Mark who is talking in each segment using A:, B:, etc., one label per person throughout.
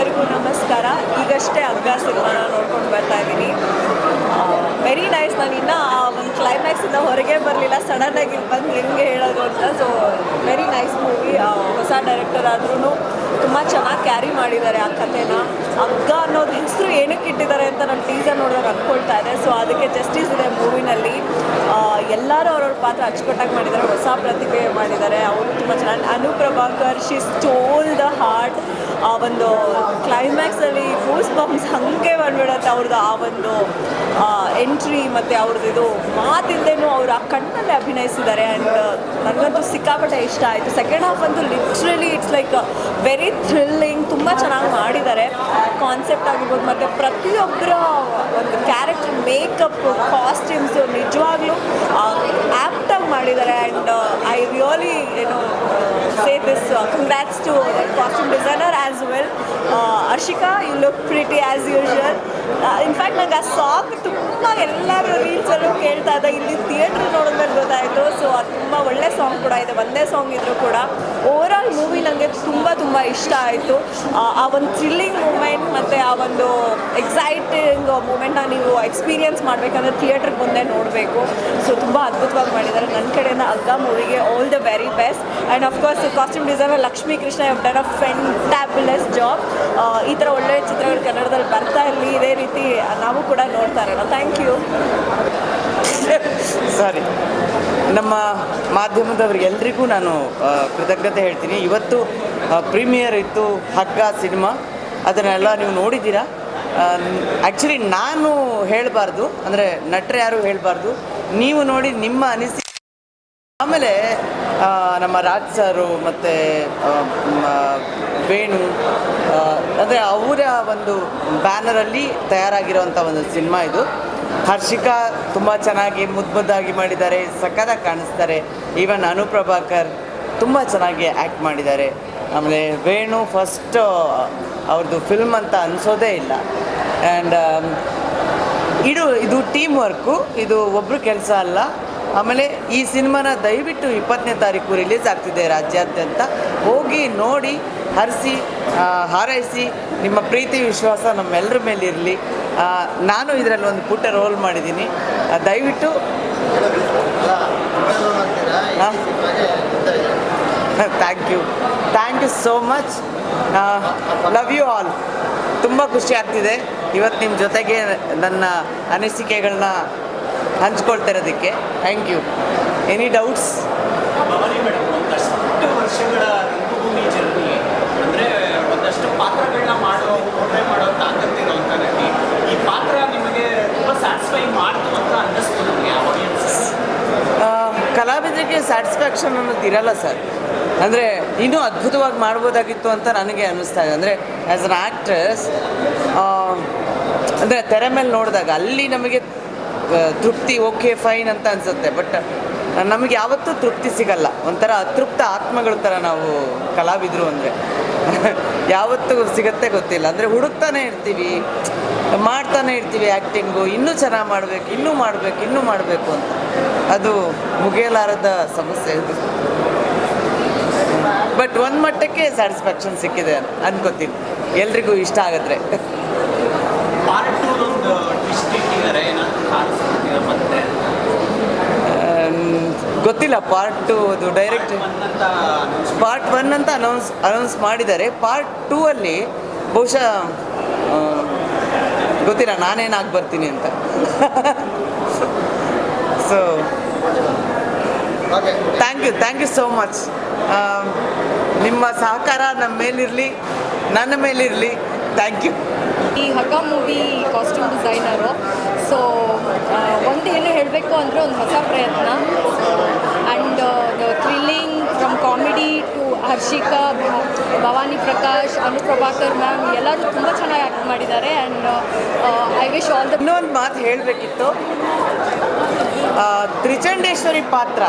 A: ಎಲ್ಲರಿಗೂ ನಮಸ್ಕಾರ. ಈಗಷ್ಟೇ ಹಗ್ಗ ಸಿನಿಮಾನ ನೋಡ್ಕೊಂಡು ಬರ್ತಾ ಇದ್ದೀನಿ. ವೆರಿ ನೈಸ್ ನಾನು ಇನ್ನೂ ಆ ಒಂದು ಕ್ಲೈಮ್ಯಾಕ್ಸಿಂದ ಹೊರಗೆ ಬರಲಿಲ್ಲ. ಸಡನ್ನಾಗಿ ಬಂದು ಹೆಂಗೆ ಹೇಳೋದು ಅಂತ. ಸೊ ವೆರಿ ನೈಸ್ ಮೂವಿ ಹೊಸ ಡೈರೆಕ್ಟರ್ ಆದ್ರೂ ತುಂಬ ಚೆನ್ನಾಗಿ ಕ್ಯಾರಿ ಮಾಡಿದ್ದಾರೆ ಆ ಕಥೆನ. ಹಗ್ಗ ಅನ್ನೋದು ಹೆಸರು ಏನಕ್ಕೆ ಇಟ್ಟಿದ್ದಾರೆ ಅಂತ ನಾನು ಟೀಸರ್ ನೋಡಿದಾಗ ಅಂದ್ಕೊಳ್ತಾ ಇದೆ ಸೊ ಅದಕ್ಕೆ ಜಸ್ಟಿಸ್ ಇದೆ ಮೂವಿನಲ್ಲಿ. ಎಲ್ಲರೂ ಅವ್ರವ್ರ ಪಾತ್ರ ಅಚ್ಚುಕಟ್ಟಾಗಿ ಮಾಡಿದ್ದಾರೆ, ಹೊಸ ಪ್ರತಿಭೆ ಮಾಡಿದ್ದಾರೆ. ಅವರು ತುಂಬ ಚೆನ್ನಾಗಿ Anu Prabhakar she stole the heart ಆ ಒಂದು ಕ್ಲೈಮ್ಯಾಕ್ಸಲ್ಲಿ ಗೂಸ್ ಬಂಪ್ಸ್ ಹಂಗೆ ಬಂದ್ಬಿಡತ್ತೆ ಅವ್ರದ್ದು ಆ ಒಂದು ಎಂಟ್ರಿ ಮತ್ತು ಅವ್ರದ್ದು ಇದು. ಮಾತಿಂದೇನು ಅವರು ಆ ಕಣ್ಣಲ್ಲಿ ಅಭಿನಯಿಸಿದ್ದಾರೆ ಆ್ಯಂಡ್ ನನಗಂತೂ ಸಿಕ್ಕಾಪಟ್ಟೆ ಇಷ್ಟ ಆಯಿತು. ಸೆಕೆಂಡ್ ಹಾಫ್ ಅಂತೂ literally it's like very thrilling ತುಂಬ ಚೆನ್ನಾಗಿ ಮಾಡಿದ್ದಾರೆ. ಕಾನ್ಸೆಪ್ಟ್ ಆಗಿರ್ಬೋದು, ಮತ್ತು ಪ್ರತಿಯೊಬ್ಬರ ಒಂದು ಕ್ಯಾರೆಕ್ಟರ್ ಮೇಕಪ್ ಕಾಸ್ಟ್ಯೂಮ್ಸು ನಿಜವಾಗ್ಲೂ ಆ್ಯಪ್ಟಾಗಿ ಮಾಡಿದ್ದಾರೆ ಆ್ಯಂಡ್ ಐ ರಿಯಲಿ ಏನು say this congrats to costume designer as well Arshika you look pretty as usual in fact ನಂಗೆ ಆ ಸಾಂಗ್ ತುಂಬ ಎಲ್ಲರೂ ರೀಲ್ಸಲ್ಲೂ ಕೇಳ್ತಾ ಇದ್ದ. ಇಲ್ಲಿ ಥಿಯೇಟ್ರ್ ನೋಡಿದ್ಮೇಲೆ ಗೊತ್ತಾಯಿತು. ಸೊ ಅದು ತುಂಬ ಒಳ್ಳೆ ಸಾಂಗ್ ಕೂಡ ಇದೆ. ಒಂದೇ ಸಾಂಗ್ ಇದ್ದರೂ ಕೂಡ. ಓವರ್ ಆಲ್ ಮೂವಿ ನನಗೆ ತುಂಬ ತುಂಬ ಇಷ್ಟ ಆಯಿತು. ಆ ಒಂದು ಥ್ರಿಲ್ಲಿಂಗ್ ಮೂಮೆಂಟ್ ಮತ್ತು ಆ ಒಂದು ಎಕ್ಸೈಟಿಂಗ್ ಮೂಮೆಂಟ್ನ ನೀವು ಎಕ್ಸ್ಪೀರಿಯನ್ಸ್ ಮಾಡಬೇಕಂದ್ರೆ ಥಿಯೇಟ್ರಿಗೆ ಮುಂದೆ ನೋಡಬೇಕು. ಸೊ ತುಂಬ ಅದ್ಭುತವಾಗಿ ಮಾಡಿದ್ದಾರೆ. ನನ್ನ ಕಡೆಯಿಂದ ಅಗ್ಗ ಮೂವಿಗೆ all the very best and of course costume designer Lakshmi Krishna done a fantabulous job ಈ ಥರ ಒಳ್ಳೆಯ ಚಿತ್ರಗಳು ಕನ್ನಡದಲ್ಲಿ ಬರ್ತಾ ಇರಲಿ. ಇದೇ ರೀತಿ ನಾವು ಕೂಡ ನೋಡ್ತಾ ಇರೋಣ. ಥ್ಯಾಂಕ್ ಯು
B: ಸಾರಿ ನಮ್ಮ ಮಾಧ್ಯಮದವರಿಗೆಲ್ಲರಿಗೂ ನಾನು ಕೃತಜ್ಞತೆ ಹೇಳ್ತೀನಿ. ಇವತ್ತು ಪ್ರೀಮಿಯರ್ ಇತ್ತು ಹಗ್ಗ ಸಿನಿಮಾ ಅದನ್ನೆಲ್ಲ ನೀವು ನೋಡಿದ್ದೀರಾ? ಆ್ಯಕ್ಚುಲಿ ನಾನು ಹೇಳಬಾರ್ದು. ಅಂದರೆ ನಟರು ಯಾರು ಹೇಳಬಾರ್ದು? ನೀವು ನೋಡಿ ನಿಮ್ಮ ಅನಿಸಿಕೆ. ಆಮೇಲೆ ನಮ್ಮ ರಾಜ್ ಸರು ಮತ್ತು ವೇಣು ಅಂದರೆ ಅವರ ಒಂದು ಬ್ಯಾನರಲ್ಲಿ ತಯಾರಾಗಿರುವಂಥ ಒಂದು ಸಿನಿಮಾ ಇದು. ಹರ್ಷಿಕಾ ತುಂಬ ಚೆನ್ನಾಗಿ ಮುದ್ದು ಮುದ್ದಾಗಿ ಮಾಡಿದ್ದಾರೆ, ಸಖತ್ತಾಗಿ ಕಾಣಿಸ್ತಾರೆ. ಈವನ್ ಅನುಪ್ರಭಾಕರ್ ತುಂಬ ಚೆನ್ನಾಗಿ ಆ್ಯಕ್ಟ್ ಮಾಡಿದ್ದಾರೆ. ಆಮೇಲೆ ವೇಣು ಫಸ್ಟ್ ಅವ್ರದ್ದು ಫಿಲ್ಮ್ ಅಂತ ಅನಿಸೋದೇ ಇಲ್ಲ. ಆ್ಯಂಡ್ ಇದು ಇದು ಟೀಮ್ ವರ್ಕು ಇದು ಒಬ್ಬರು ಕೆಲಸ ಅಲ್ಲ. ಆಮೇಲೆ ಈ ಸಿನಿಮಾನ ದಯವಿಟ್ಟು ಇಪ್ಪತ್ತನೇ ತಾರೀಕು ರಿಲೀಸ್ ಆಗ್ತಿದೆ ರಾಜ್ಯಾದ್ಯಂತ. ಹೋಗಿ ನೋಡಿ, ಹರಿಸಿ ಹಾರೈಸಿ, ನಿಮ್ಮ ಪ್ರೀತಿ, ವಿಶ್ವಾಸ ನಮ್ಮೆಲ್ಲರ ಮೇಲಿರಲಿ ನಾನು ಇದರಲ್ಲಿ ಒಂದು ಪುಟ್ಟ ರೋಲ್ ಮಾಡಿದ್ದೀನಿ. ದಯವಿಟ್ಟು thank you thank you so much love you all ತುಂಬ ಖುಷಿ ಆಗ್ತಿದೆ. ಇವತ್ತು ನಿಮ್ಮ ಜೊತೆಗೆ ನನ್ನ ಅನಿಸಿಕೆಗಳನ್ನ ಹಂಚ್ಕೊಳ್ತಿರೋದಕ್ಕೆ ಥ್ಯಾಂಕ್ ಯು ಎನಿ ಡೌಟ್ಸ್
C: ವರ್ಷಗಳ ರಂಗಭೂಮಿ ಜರ್ನಿ ಅಂದರೆ ಒಂದಷ್ಟು ಪಾತ್ರಗಳನ್ನ ಮಾಡೋ ಪೋರ್ಟ್ರೇ ಮಾಡೋ ತಾಕತ್ತಿರುವಂಥ ನಟಿ ಈ ಪಾತ್ರ ನಿಮಗೆ ತುಂಬ ಸ್ಯಾಟಿಸ್ಫೈ ಮಾಡ್ತು ಅಂತ ಅನ್ನಿಸ್ತು ನನಗೆ ಆಡಿಯನ್ಸ್
B: ಕಲಾವಿದರಿಗೆ ಸ್ಯಾಟಿಸ್ಫ್ಯಾಕ್ಷನ್ ಅನ್ನೋದು ಇರಲ್ಲ ಸರ್. ಅಂದರೆ ಇನ್ನೂ ಅದ್ಭುತವಾಗಿ ಮಾಡ್ಬೋದಾಗಿತ್ತು ಅಂತ ನನಗೆ ಅನ್ನಿಸ್ತಾ ಇದೆ. ಅಂದರೆ ಆ್ಯಸ್ ಅನ್ ಆ್ಯಕ್ಟ್ರೆಸ್ ಅಂದರೆ ತೆರೆ ಮೇಲೆ ನೋಡಿದಾಗ ಅಲ್ಲಿ ನಮಗೆ ತೃಪ್ತಿ ಓಕೆ ಫೈನ್ ಅಂತ ಅನಿಸುತ್ತೆ. ಬಟ್ ನಮಗೆ ಯಾವತ್ತೂ ತೃಪ್ತಿ ಸಿಗಲ್ಲ. ಒಂಥರ ಅತೃಪ್ತ ಆತ್ಮಗಳ ಥರ ನಾವು ಕಲಾವಿದರು ಅಂದರೆ. ಯಾವತ್ತೂ ಸಿಗತ್ತೆ ಗೊತ್ತಿಲ್ಲ. ಅಂದರೆ ಹುಡುಕ್ತಾನೆ ಇರ್ತೀವಿ, ಮಾಡ್ತಾನೆ ಇರ್ತೀವಿ ಆ್ಯಕ್ಟಿಂಗು ಇನ್ನೂ ಚೆನ್ನಾಗಿ ಮಾಡಬೇಕು, ಇನ್ನೂ ಮಾಡಬೇಕು ಇನ್ನೂ ಮಾಡಬೇಕು ಅಂತ. ಅದು ಮುಗಿಯಲಾರದ ಸಮಸ್ಯೆ ಇದು. ಬಟ್ ಒಂದು ಮಟ್ಟಕ್ಕೆ ಸ್ಯಾಟಿಸ್ಫ್ಯಾಕ್ಷನ್ ಸಿಕ್ಕಿದೆ ಅನ್ಕೋತೀನಿ. ಎಲ್ರಿಗೂ ಇಷ್ಟ ಆಗಿದ್ರೆ.
C: ಮತ್ತೆ?
B: ಗೊತ್ತಿಲ್ಲ ಪಾರ್ಟ್ ಟು ಅದು ಡೈರೆಕ್ಟ್
C: ಅಂತ
B: ಪಾರ್ಟ್ ಒನ್ ಅಂತ ಅನೌನ್ಸ್ ಅನೌನ್ಸ್ ಮಾಡಿದ್ದಾರೆ. ಪಾರ್ಟ್ ಟೂ ಅಲ್ಲಿ ಬಹುಶಃ ಗೊತ್ತಿಲ್ಲ ನಾನೇನಾಗಿ ಬರ್ತೀನಿ ಅಂತ so thank you thank you so much ನಿಮ್ಮ ಸಹಕಾರ ನಮ್ಮ ಮೇಲಿರಲಿ ನನ್ನ ಮೇಲಿರಲಿ. ಥ್ಯಾಂಕ್ ಯು
D: ಈ ಹಗ್ಗ ಮೂವಿ ಕಾಸ್ಟ್ಯೂಮ್ ಡಿಸೈನರು ಸೊ ಒಂದು ಏನು ಹೇಳಬೇಕು ಅಂದರೆ ಒಂದು ಹೊಸ ಪ್ರಯತ್ನ. And the thrilling from comedy to Harshika Bhavani Prakash Anu Prabhakar ma'am ಎಲ್ಲರೂ ತುಂಬ ಚೆನ್ನಾಗಿ ಆ್ಯಕ್ಟ್ ಮಾಡಿದ್ದಾರೆ. And I wish all the
B: ಇನ್ನೊಂದು ಮಾತು ಹೇಳಬೇಕಿತ್ತು. ತ್ರಿಚಂಡೇಶ್ವರಿ ಪಾತ್ರ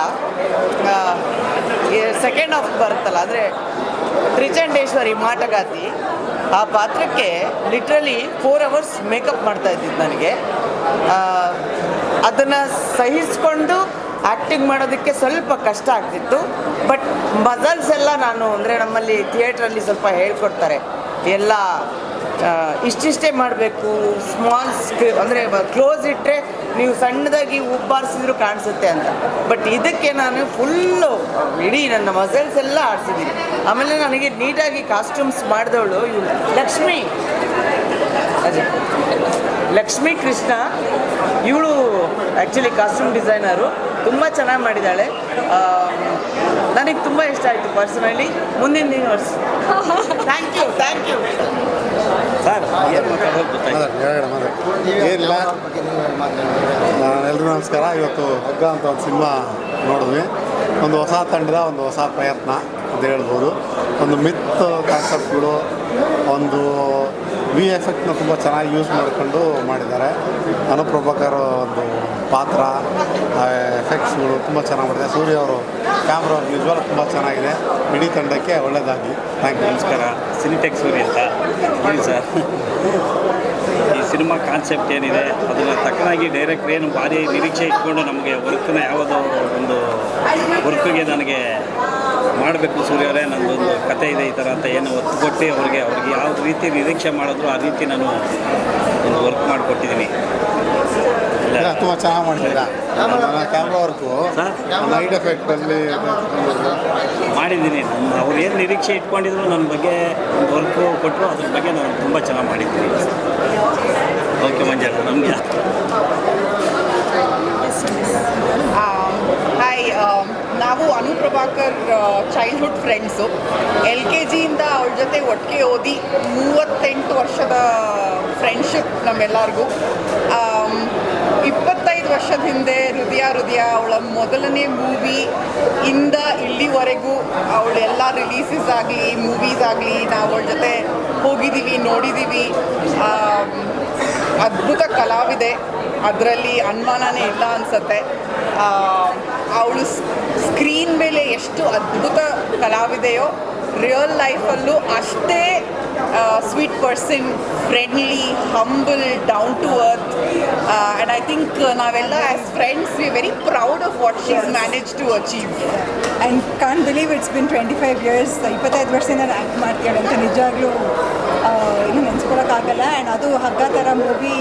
B: ಸೆಕೆಂಡ್ ಹಾಫ್ ಬರುತ್ತಲ್ಲ ಅಂದರೆ ತ್ರಿಚಂಡೇಶ್ವರಿ ಮಾಟಗಾತಿ ಆ ಪಾತ್ರಕ್ಕೆ ಲಿಟ್ರಲಿ ಫೋರ್ ಅವರ್ಸ್ ಮೇಕಪ್ ಮಾಡ್ತಾ ಇದ್ದಿದ್ದು ನನಗೆ. ಅದನ್ನು ಸಹಿಸ್ಕೊಂಡು ಆ್ಯಕ್ಟಿಂಗ್ ಮಾಡೋದಕ್ಕೆ ಸ್ವಲ್ಪ ಕಷ್ಟ ಆಗ್ತಿತ್ತು. ಬಟ್ ಮಜಲ್ಸ್ ಎಲ್ಲ ನಾನು ಅಂದರೆ ನಮ್ಮಲ್ಲಿ ಥಿಯೇಟ್ರಲ್ಲಿ ಸ್ವಲ್ಪ ಹೇಳ್ಕೊಡ್ತಾರೆ. ಎಲ್ಲ ಇಷ್ಟಿಷ್ಟೇ ಮಾಡಬೇಕು ಸ್ಮಾಲ್ ಸ್ಕ್ರಿ ಅಂದರೆ ಕ್ಲೋಸ್ ಇಟ್ಟರೆ ನೀವು ಸಣ್ಣದಾಗಿ ಉಬ್ಬಾರಿಸಿದ್ರು ಕಾಣಿಸುತ್ತೆ ಅಂತ. ಬಟ್ ಇದಕ್ಕೆ ನಾನು ಫುಲ್ಲು ಇಡೀ ನನ್ನ ಮಸಲ್ಸ್ ಎಲ್ಲ ಆಡಿಸಿದ್ದೀನಿ. ಆಮೇಲೆ ನನಗೆ ನೀಟಾಗಿ ಕಾಸ್ಟ್ಯೂಮ್ಸ್ ಮಾಡಿದವಳು ಇವಳು. ಲಕ್ಷ್ಮಿ. ಅದೇ. ಲಕ್ಷ್ಮೀ ಕೃಷ್ಣ. ಇವಳು ಆ್ಯಕ್ಚುಲಿ ಕಾಸ್ಟ್ಯೂಮ್ ಡಿಸೈನರು ತುಂಬ ಚೆನ್ನಾಗಿ ಮಾಡಿದ್ದಾಳೆ. ನನಗೆ ತುಂಬ ಇಷ್ಟ ಆಯಿತು ಪರ್ಸನಲಿ ಮುಂದಿನ ವರ್ಷ thank you thank you
E: sir ಏನು ಮಾತಾಡೋದು ಗೊತ್ತಾಯ್ತು
F: ಮಾತಾಡಿ ಹೇಳೋಣ ಮಾತಾಡಿ ಏನಿಲ್ಲ. ಎಲ್ರಿಗೂ ನಮಸ್ಕಾರ. ಇವತ್ತು ಹಗ್ಗ ಅಂತ ಒಂದು ಸಿನಿಮಾ ನೋಡಿದ್ವಿ. ಒಂದು ಹೊಸ ತಂಡದ ಒಂದು ಹೊಸ ಪ್ರಯತ್ನ ಅಂತ ಹೇಳ್ಬೋದು. ಒಂದು ಮಿತ್ ಕಾನ್ಸೆಪ್ಟ್ಗಳು ಒಂದು ವಿ ಎಫೆಕ್ಟ್ನ ತುಂಬ ಚೆನ್ನಾಗಿ ಯೂಸ್ ಮಾಡಿಕೊಂಡು ಮಾಡಿದ್ದಾರೆ. ಅನುಪ್ರಭಾಕರ್ ಒಂದು ಪಾತ್ರ ಎಫೆಕ್ಟ್ಸ್ಗಳು ತುಂಬ ಚೆನ್ನಾಗಿ ಮಾಡಿದೆ ಸೂರ್ಯ ಅವರು ಕ್ಯಾಮ್ರಾ ವಿಜುವಲ್ ತುಂಬ ಚೆನ್ನಾಗಿದೆ. ಇಡೀ ತಂಡಕ್ಕೆ ಒಳ್ಳೆಯದಾಗಿ ಥ್ಯಾಂಕ್ ಯು
E: ನಮಸ್ಕಾರ. ಸಿನಿಟೆಕ್ ಸೂರ್ಯ ಅಂತ. ಸರ್. ಈ ಸಿನಿಮಾ ಕಾನ್ಸೆಪ್ಟ್ ಏನಿದೆ, ಅದನ್ನು ತಕ್ಕನಾಗಿ ಡೈರೆಕ್ಟ್ ಏನು ಭಾರಿ ನಿರೀಕ್ಷೆ ಇಟ್ಕೊಂಡು ನಮಗೆ ವರ್ಕ್ನ ಯಾವುದೋ ಒಂದು ವರ್ಕ್ಗೆ ನನಗೆ ಮಾಡಬೇಕು ಸೂರ್ಯವರೇ ನನ್ನದೊಂದು ಕತೆ ಇದೆ ಈ ಥರ ಅಂತ ಏನು ಒತ್ತು ಕೊಟ್ಟು ಅವ್ರಿಗೆ ಅವ್ರಿಗೆ ಯಾವ ರೀತಿ ನಿರೀಕ್ಷೆ ಮಾಡಿದ್ರು ಆ ರೀತಿ ನಾನು ಒಂದು ವರ್ಕ್ ಮಾಡಿಕೊಟ್ಟಿದ್ದೀನಿ.
F: ತುಂಬ ಚೆನ್ನಾಗಿ ಮಾಡಿದ್ದೀರಾ ಕ್ಯಾಮ್ರಾ ವರ್ಕು ಲೈಟ್ ಎಫೆಕ್ಟಲ್ಲಿ
E: ಮಾಡಿದ್ದೀನಿ. ನಮ್ಮ ಅವ್ರು ಏನು ನಿರೀಕ್ಷೆ ಇಟ್ಕೊಂಡಿದ್ರು ನನ್ನ ಬಗ್ಗೆ ಒಂದು ವರ್ಕು ಕೊಟ್ಟರು ಅದ್ರ ಬಗ್ಗೆ ನಾನು ತುಂಬ ಚೆನ್ನಾಗಿ ಮಾಡಿದ್ದೀನಿ. ಓಕೆ ಮಂಜಾರ ನಮಗೆ.
G: ಹಾಯ್ ನಾವು Anu Prabhakar childhood friends L K ಜಿಯಿಂದ ಅವಳ ಜೊತೆ ಒಟ್ಟಿಗೆ ಓದಿ ಮೂವತ್ತೆಂಟು ವರ್ಷದ ಫ್ರೆಂಡ್ಶಿಪ್ ನಮ್ಮೆಲ್ಲರಿಗೂ. ಇಪ್ಪತ್ತೈದು ವರ್ಷದ ಹಿಂದೆ ಹೃದಯ ಹೃದಯ ಅವಳ ಮೊದಲನೇ ಮೂವಿ ಇಂದ ಇಲ್ಲಿವರೆಗೂ ಅವಳೆಲ್ಲ ರಿಲೀಸಸ್ ಆಗಲಿ ಮೂವೀಸ್ ಆಗಲಿ ನಾವು ಅವಳ ಜೊತೆ ಹೋಗಿದ್ದೀವಿ ನೋಡಿದ್ದೀವಿ ಅದ್ಭುತ ಕಲಾವಿದೆ. ಅದರಲ್ಲಿ ಅನುಮಾನನೇ ಇಲ್ಲ ಅನಿಸುತ್ತೆ. ಅವಳು ಸ್ಕ್ರೀನ್ ಮೇಲೆ ಎಷ್ಟು ಅದ್ಭುತ ಕಲಾವಿದೆಯೋ ರಿಯಲ್ ಲೈಫಲ್ಲೂ ಅಷ್ಟೇ sweet person friendly humble down to earth and I think ನಾವೆಲ್ಲ as friends we very proud of what she's managed to achieve
H: and can't believe it's been twenty five years ಇಪ್ಪತ್ತೈದು ವರ್ಷದಿಂದ ನಾನು act ಮಾಡ್ತಾಳೆ ಅಂತ ನಿಜವಾಗ್ಲೂ ನೆನೆಸ್ಕೊಳಕ್ಕಾಗಲ್ಲ and ಅದು ಹಗ್ಗ ಥರ ಮೂವಿ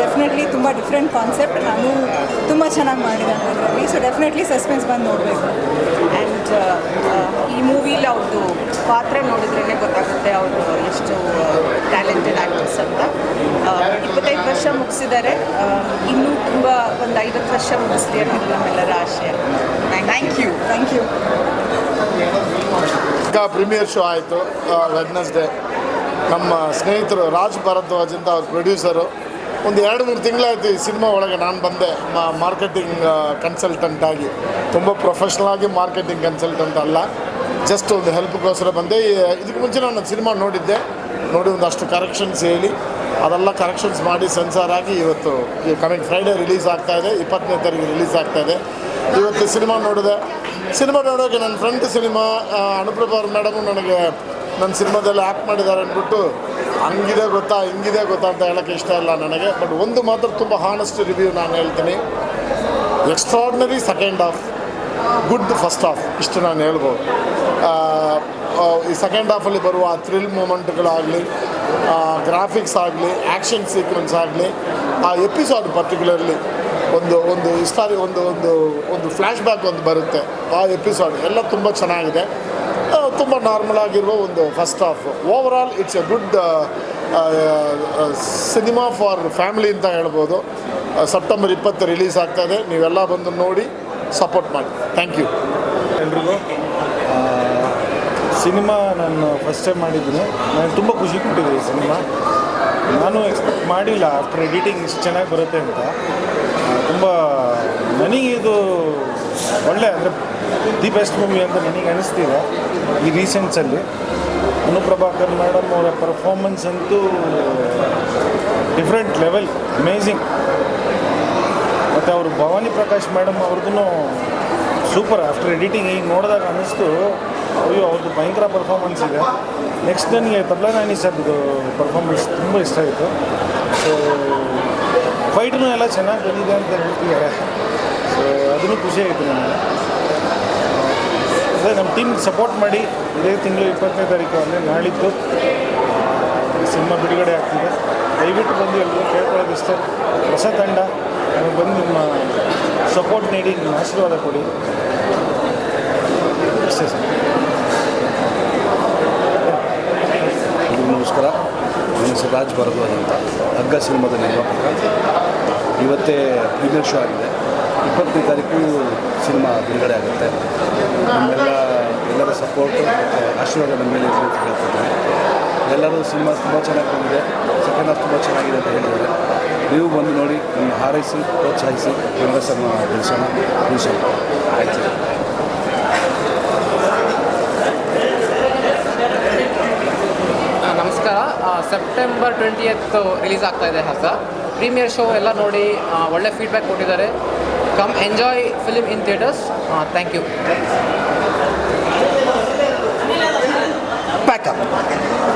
H: ಡೆಫಿನೆಟ್ಲಿ ತುಂಬ ಡಿಫ್ರೆಂಟ್ ಕಾನ್ಸೆಪ್ಟ್ ನಾನು ತುಂಬ ಚೆನ್ನಾಗಿ ಮಾಡಿದ್ದಾನೆ ಅದರಲ್ಲಿ. ಸೊ ಡೆಫಿನೆಟ್ಲಿ ಸಸ್ಪೆನ್ಸ್ ಬಂದು ನೋಡಬೇಕು.
A: ಆ್ಯಂಡ್ ಈ ಮೂವಿಲಿ ಅವ್ರದ್ದು ಪಾತ್ರ ನೋಡಿದ್ರೇ ಗೊತ್ತಾಗುತ್ತೆ ಅವರು ಎಷ್ಟು ಟ್ಯಾಲೆಂಟೆಡ್ ಆ್ಯಕ್ಟರ್ಸ್ ಅಂತ. ಇಪ್ಪತ್ತೈದು ವರ್ಷ ಮುಗಿಸಿದ್ದಾರೆ. ಇನ್ನೂ ತುಂಬ ಒಂದು ಐವತ್ತು ವರ್ಷ ಮುಗಿಸ್ಲಿ ಅನ್ನೋದು ನಮ್ಮೆಲ್ಲರ ಆಶಯ ಥ್ಯಾಂಕ್ ಯು
H: ಥ್ಯಾಂಕ್ ಯು
I: ಈಗ ಪ್ರೀಮಿಯರ್ ಶೋ ಆಯಿತು ವೆಡ್ನೆಸ್ಡೇ ನಮ್ಮ ಸ್ನೇಹಿತರು ರಾಜ್ ಭಾರದ್ವಾಜಿಂದ ಅವ್ರ ಪ್ರೊಡ್ಯೂಸರು ಒಂದು ಎರಡು ಮೂರು ತಿಂಗಳಾಯ್ತು ಈ ಸಿನಿಮಾ ಒಳಗೆ ನಾನು ಬಂದೆ. ಮಾರ್ಕೆಟಿಂಗ್ ಕನ್ಸಲ್ಟೆಂಟ್ ಆಗಿ. ತುಂಬ ಪ್ರೊಫೆಷ್ನಲ್ ಆಗಿ ಮಾರ್ಕೆಟಿಂಗ್ ಕನ್ಸಲ್ಟೆಂಟ್ ಅಲ್ಲ. ಜಸ್ಟ್ ಒಂದು ಹೆಲ್ಪ್ಗೋಸ್ಕರ ಬಂದೆ. ಇದಕ್ಕೆ ಮುಂಚೆ ನಾನು ಸಿನಿಮಾ ನೋಡಿದ್ದೆ. ನೋಡಿ ಒಂದಷ್ಟು ಕರೆಕ್ಷನ್ಸ್ ಹೇಳಿ. ಅದೆಲ್ಲ ಕರೆಕ್ಷನ್ಸ್ ಮಾಡಿ ಸೆನ್ಸಾರ್ ಆಗಿ ಇವತ್ತು, ಈ ಕಮಿಂಗ್ ಫ್ರೈಡೇ ರಿಲೀಸ್ ಆಗ್ತಾ ಇದೆ. ಇಪ್ಪತ್ತನೇ ತಾರೀಕು ರಿಲೀಸ್ ಆಗ್ತಾ ಇದೆ. ಇವತ್ತು ಸಿನಿಮಾ ನೋಡಿದೆ. ಸಿನಿಮಾ ನೋಡೋಕೆ ನನ್ನ ಫ್ರೆಂಡ್ ಸಿನಿಮಾ ಅನುಪ್ರಭಾರ್ ಮೇಡಮು ನನಗೆ ನನ್ನ ಸಿನಿಮಾದಲ್ಲಿ ಆ್ಯಕ್ಟ್ ಮಾಡಿದ್ದಾರೆ ಅಂದ್ಬಿಟ್ಟು ಹಂಗಿದೆ ಗೊತ್ತಾ, ಹಿಂಗಿದೆ ಗೊತ್ತಾ ಅಂತ ಹೇಳೋಕ್ಕೆ ಇಷ್ಟ ಇಲ್ಲ ನನಗೆ. ಬಟ್ ಒಂದು ಮಾತ್ರ ತುಂಬ ಹಾನೆಸ್ಟ್ ರಿವ್ಯೂ ನಾನು ಹೇಳ್ತೀನಿ. Extraordinary second half good first half ಇಷ್ಟು ನಾನು ಹೇಳ್ಬೋದು. ಈ ಸೆಕೆಂಡ್ ಹಾಫಲ್ಲಿ ಬರುವ ಆ ಥ್ರಿಲ್ ಮೂಮೆಂಟ್ಗಳಾಗಲಿ ಗ್ರಾಫಿಕ್ಸ್ ಆಗಲಿ ಆ್ಯಕ್ಷನ್ ಸೀಕ್ವೆನ್ಸ್ ಆಗಲಿ, ಆ ಎಪಿಸೋಡ್ ಪರ್ಟಿಕ್ಯುಲರ್ಲಿ ಒಂದು ಒಂದು ಇಸ್ಟಾರಿ ಒಂದು ಒಂದು ಒಂದು ಫ್ಲ್ಯಾಶ್ ಬ್ಯಾಕ್ ಒಂದು ಬರುತ್ತೆ. ಆ ಎಪಿಸೋಡ್ ಎಲ್ಲ ತುಂಬ ಚೆನ್ನಾಗಿದೆ. ತುಂಬ ನಾರ್ಮಲ್ ಆಗಿರುವ ಒಂದು first half over it's a good cinema for family ಅಂತ ಹೇಳ್ಬೋದು. ಸೆಪ್ಟೆಂಬರ್ ಇಪ್ಪತ್ತು ರಿಲೀಸ್ ಆಗ್ತಾ ಇದೆ. ನೀವೆಲ್ಲ ಬಂದು ನೋಡಿ ಸಪೋರ್ಟ್ ಮಾಡಿ. ಥ್ಯಾಂಕ್ ಯು
J: ಎಲ್ರಿಗೂ ಸಿನಿಮಾ ನಾನು ಫಸ್ಟ್ ಟೈಮ್ ಮಾಡಿದ್ದೀನಿ. ನಾನು ತುಂಬ ಖುಷಿ ಕೊಟ್ಟಿದೆ ಈ ಸಿನಿಮಾ ನಾನು ಎಕ್ಸ್ಪೆಕ್ಟ್ ಮಾಡಿಲ್ಲ ಆಫ್ಟರ್ ಎಡಿಟಿಂಗ್ ಇಷ್ಟು ಚೆನ್ನಾಗಿ ಬರುತ್ತೆ ಅಂತ. ತುಂಬ, ನನಗೆ ಇದು ಒಳ್ಳೆ ಅಂದರೆ ದಿ ಬೆಸ್ಟ್ ಮೂವಿ ಅಂತ ನನಗೆ ಅನಿಸ್ತಿದೆ ಈ ರೀಸೆಂಟ್ಸಲ್ಲಿ ಅನುಪ್ರಭಾಕರ್ ಮೇಡಮ್ ಅವರ ಪರ್ಫಾರ್ಮೆನ್ಸ್ ಅಂತೂ ಡಿಫ್ರೆಂಟ್ ಲೆವೆಲ್ ಅಮೇಝಿಂಗ್ ಮತ್ತು ಅವರು ಭವಾನಿ ಪ್ರಕಾಶ್ ಮೇಡಮ್ ಅವ್ರದ್ದು ಸೂಪರ್ ಆಫ್ಟರ್ ಎಡಿಟಿಂಗ್ ಈಗ ನೋಡಿದಾಗ ಅನ್ನಿಸ್ತು ಅಯ್ಯೋ ಅವ್ರದ್ದು ಭಯಂಕರ ಪರ್ಫಾರ್ಮೆನ್ಸ್ ಇದೆ. ನೆಕ್ಸ್ಟ್ ನನಗೆ ತಬ್ಲಾ ನಾನಿ ಸರ್ದು ಪರ್ಫಾರ್ಮೆನ್ಸ್ ತುಂಬ ಇಷ್ಟ ಆಯಿತು. ಸೊ ಫೈಟ್ನೂ ಎಲ್ಲ ಚೆನ್ನಾಗಿ ಬಂದಿದೆ ಅಂತ ಹೇಳ್ತಿದ್ದಾರೆ. ಅದನ್ನು ಖುಷಿ ಆಯಿತು ನನಗೆ. ಅದೇ ನಮ್ಮ ಟೀಮ್ ಸಪೋರ್ಟ್ ಮಾಡಿ ಇದೇ ತಿಂಗಳು ಇಪ್ಪತ್ತನೇ ತಾರೀಕು ಅಂದರೆ ನಾಳಿದ್ದು ಸಿನಿಮಾ ಬಿಡುಗಡೆ ಆಗ್ತಿದೆ. ದಯವಿಟ್ಟು ಬಂದು ಎಲ್ಲರೂ ಕೇಳ್ಕೊಳ್ಳೋದು ಇಷ್ಟ ಹೊಸ ತಂಡ ಬಂದು ನಿಮ್ಮ ಸಪೋರ್ಟ್ ನೀಡಿ, ನಿಮ್ಮ ಆಶೀರ್ವಾದ ಕೊಡಿ. ಅಷ್ಟೇ ಸರ್.
K: ನಮಸ್ಕಾರ. ನನ್ನ ಹೆಸರು ರಾಜ್ ಭರದ್ವಾಜ್ ಅಂತ. ಹಗ್ಗ ಸಿನಿಮಾದ ನಿರ್ಮಾಪಕ. ಇವತ್ತೇ ಪ್ರೀಮಿಯರ್ ಶೋ ಆಗಿದೆ. ಇಪ್ಪತ್ತನೇ ತಾರೀಕು ಸಿನಿಮಾ ಬಿಡುಗಡೆ ಆಗುತ್ತೆ. ನಮ್ಮೆಲ್ಲ ಎಲ್ಲರ ಸಪೋರ್ಟು ಮತ್ತು ಆಶೀರ್ವಾದ ನಮ್ಮ ಮೇಲೆ ಇರಲಿ ಅಂತ ಹೇಳ್ತಿದ್ದಾರೆ ಎಲ್ಲರೂ ಸಿನಿಮಾ ತುಂಬ ಚೆನ್ನಾಗಿ ಬಂದಿದೆ. ಸೆಕೆಂಡ್ ಹಾಫ್ ತುಂಬ ಚೆನ್ನಾಗಿದೆ ಅಂತ ಹೇಳಿದ್ದಾರೆ. ನೀವು ಬಂದು ನೋಡಿ ನಿಮ್ಮ ಹಾರೈಸಿ, ಪ್ರೋತ್ಸಾಹಿಸಿ ಕನ್ನಡ ಬೆಳೆಸೋಣ ಬೆಳೆಸೋಣ
L: ಆಯ್ತು ನಮಸ್ಕಾರ. ಸೆಪ್ಟೆಂಬರ್ ಟ್ವೆಂಟಿ ಎತ್ ರಿಲೀಸ್ ಆಗ್ತಾ ಇದೆ ಹಸ ಪ್ರೀಮಿಯರ್ ಶೋ ಎಲ್ಲ ನೋಡಿ ಒಳ್ಳೆ ಫೀಡ್ಬ್ಯಾಕ್ ಕೊಟ್ಟಿದ್ದಾರೆ. come enjoy film in theaters. Uh, thank
B: you. Pack up.